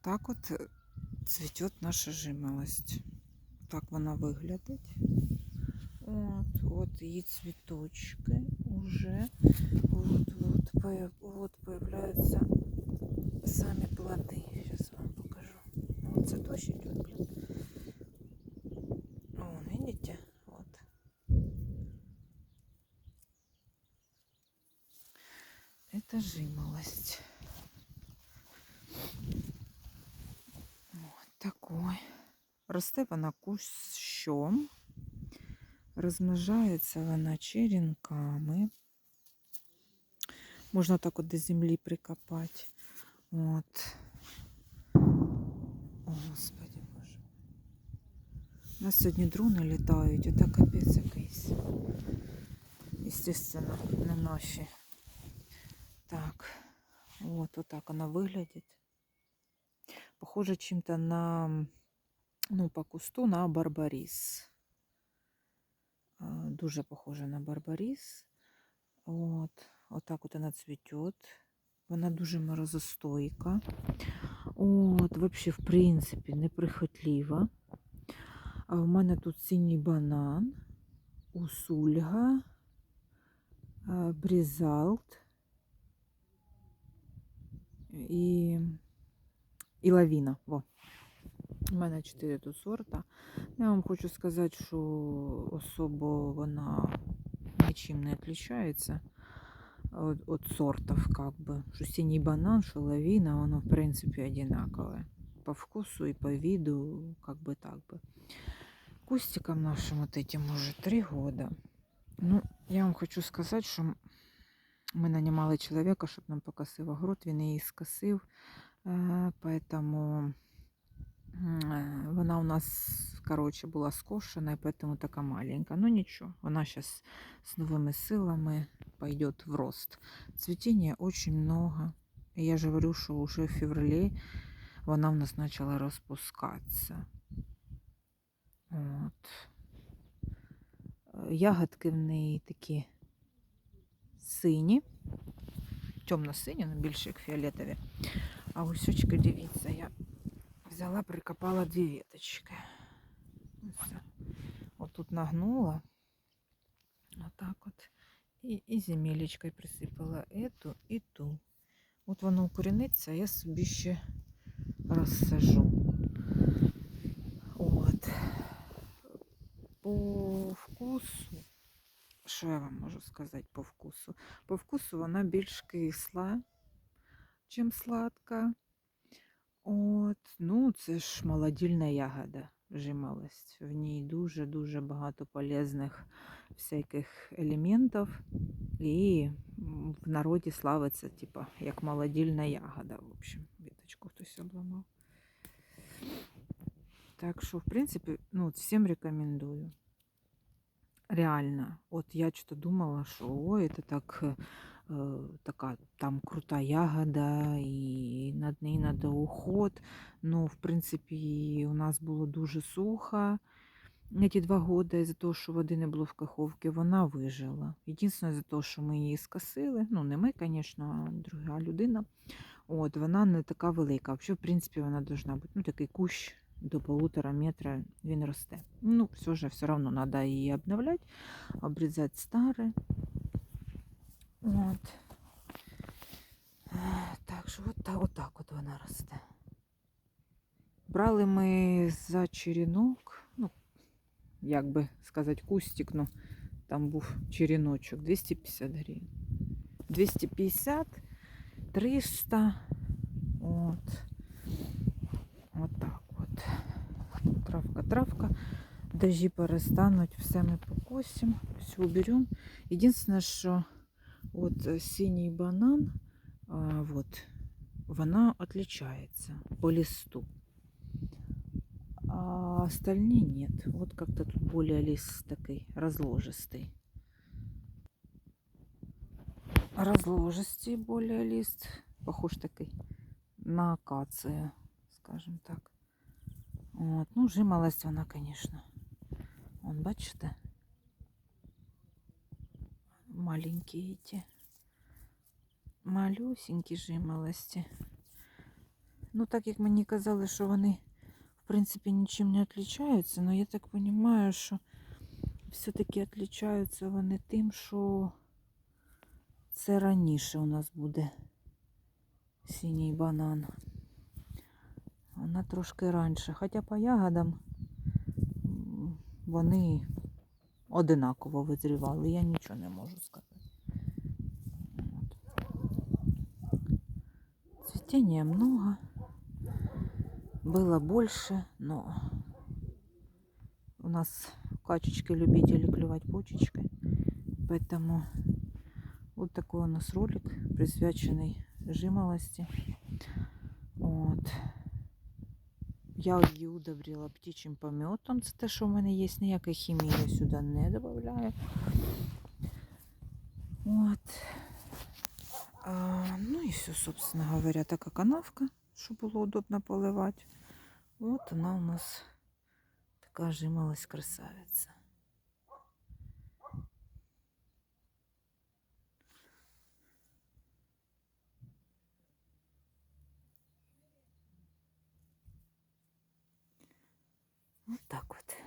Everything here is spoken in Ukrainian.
Так от цвіте наша жимолость. Так вона виглядить. От, от її цвіточки уже. Вот, вот, появ- вот появляются сами плоды. Сейчас вам покажу. Вот це дождь идет, блин. Вон, видите? Вот. Это жимолость. Вот такой. Росте вона кущом. Розмножається вона черенками. Можна так от до землі прикопати. От. О, Господи Боже. У нас сьогодні дрони літають, отак капець якийсь. Естественно, не наші. Так, от отак вона виглядить. Похоже чим-то на, ну, по кусту на барбарис. Дуже похоже на барбарис. От, отак от вона цвітет. Вона дуже морозостойка. От, взагалі, в принципі, неприхотлива. А в мене тут синій банан, усульга, брізалт і, і лавіна. Во. У мене чотири тут сорта. Я вам хочу сказати, що особо вона нічим не відрізняється от, от сортів, как бы. Що синій банан, що лавіна, воно в принципі одинакове. По вкусу і по виду, как бы так бы. Кустикам нашим вот этим уже три года. Ну, я вам хочу сказати, що ми нанимали чоловіка, щоб нам покосив огород, він її скосив, е, поэтому м, е, вона у нас, короче, була скошена, і поэтому така маленька. Ну нічого, вона зараз з новими силами пойдет в рост. Цветения очень много. Я же говорю, что уже в феврале вона у нас почала розпускатися. От. Е, Ягодки в неї такі сині, темно-сині, але більше як фіолетові. А усючки, дивіться, я взяла, прикопала дві веточки. Ось. Отут нагнула. Отак от. І, і земелечкою присипала ету і ту. От воно укоріниться, я собі ще розсажу. От. По вкусу, що я вам можу сказати по вкусу? По вкусу вона більш кисла, чим сладка. От, ну, це ж молодільна ягода, жимолость. В ній дуже-дуже багато полезних всяких елементів. І в народі славиться, типа, як молодільна ягода. В общем, віточку хтось обламав. Так що, в принципі, ну, всім рекомендую. Реально. От я что-то думала, що ой, це так, така там крута ягода, і над нею треба уход. Ну, в принципі, у нас було дуже сухо. Ці два роки із-за того, що води не було в каховці, вона вижила. Єдине, за того, що ми її скосили, ну не ми, звісно, а друга людина. От, вона не така велика. Взагалі, в принципі, вона должна бути ну, такий кущ до полутора метра він росте. Ну, все же все одно треба її обновляти, обрізати старе. От. Е, Так що от, та- отак от вона росте. Брали ми за черенок, ну, як би сказати, кустик, ну, там був череночок, 250 гривень. 250, 300, от. От так от. Травка, травка. Дожі перестануть, все ми покосимо, все уберемо. Єдине, що от е, синій банан, а, вот, вона отличается по листу. А остальные нет. Вот как-то тут более лист такой разложистый. Разложистый более лист. Похож такой на акацию, скажем так. От. Ну, жимолость вона, конечно. Вон, бачите? Маленькие эти. Малюсенькие жимолости. Ну, так як мені казали, що вони, в принципі, нічим не відрізняються, але я так розумію, що все-таки відрізняються вони тим, що це раніше у нас буде синій банан. Вона трошки раніше. Хоча по ягодам вони одинаково визрівали. Я нічого не можу сказати. От. Цветения много. Было больше, но у нас качечки любители клевать почечкой. Поэтому вот такой у нас ролик, присвяченный жимолости. От. Я її удобрила птічим пометом. Це те, що в мене є, ніякої хімії я сюди не додаю. От. А, ну и все, собственно говоря, така канавка, щоб було удобно поливати. Вот она у нас така жималась красавиця. Вот так вот.